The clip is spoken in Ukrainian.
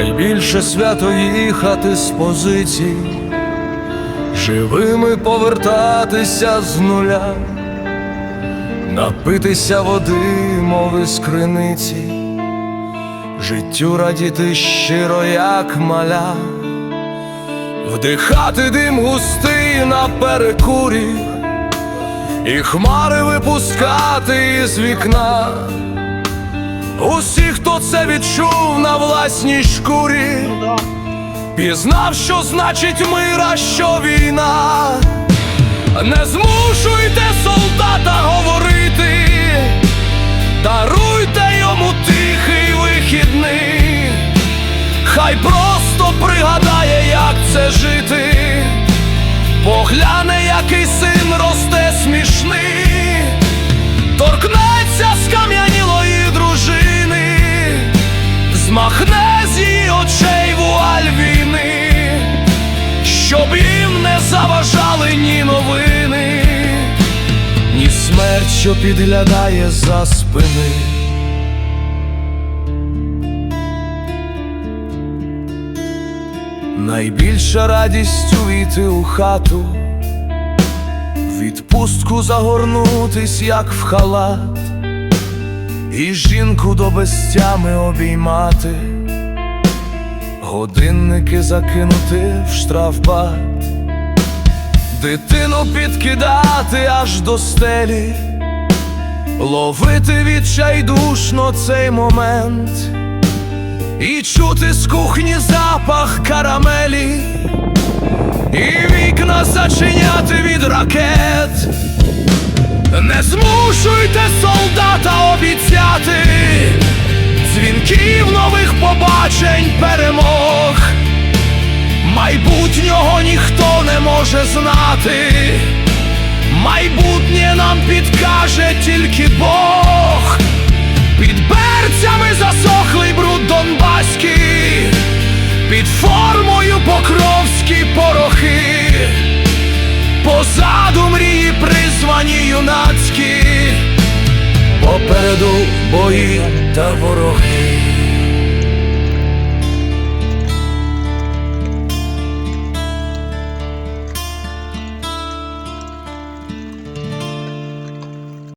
Найбільше свято їхати з позицій, живими повертатися з нуля, напитися води, мови з криниці, життю радіти щиро, як маля, вдихати дим густий на перекурі, і хмари випускати із вікна. Усі, хто це відчув на власній шкурі, пізнав, що значить мир, а що війна. Не змушуйте її очей вуаль війни, щоб їм не заважали ні новини, ні смерть, що підглядає за спини. Найбільша радість увійти у хату, відпустку загорнутись, як в халат, і жінку до безтями обіймати, годинники закинути в штрафбат, дитину підкидати аж до стелі, ловити відчайдушно цей момент. І чути з кухні запах карамелі, і вікна зачиняти від ракет. Не змушуйте солдата обіцяти дзвінків нових побачень, перемог. Майбутнього ніхто не може знати. Майбутнє нам підкаже тільки Бог. Під берцями засохлий бруд Донбаський, під формою покровські порохи, позаду мрії призвані юнацькі, попереду бої та вороги.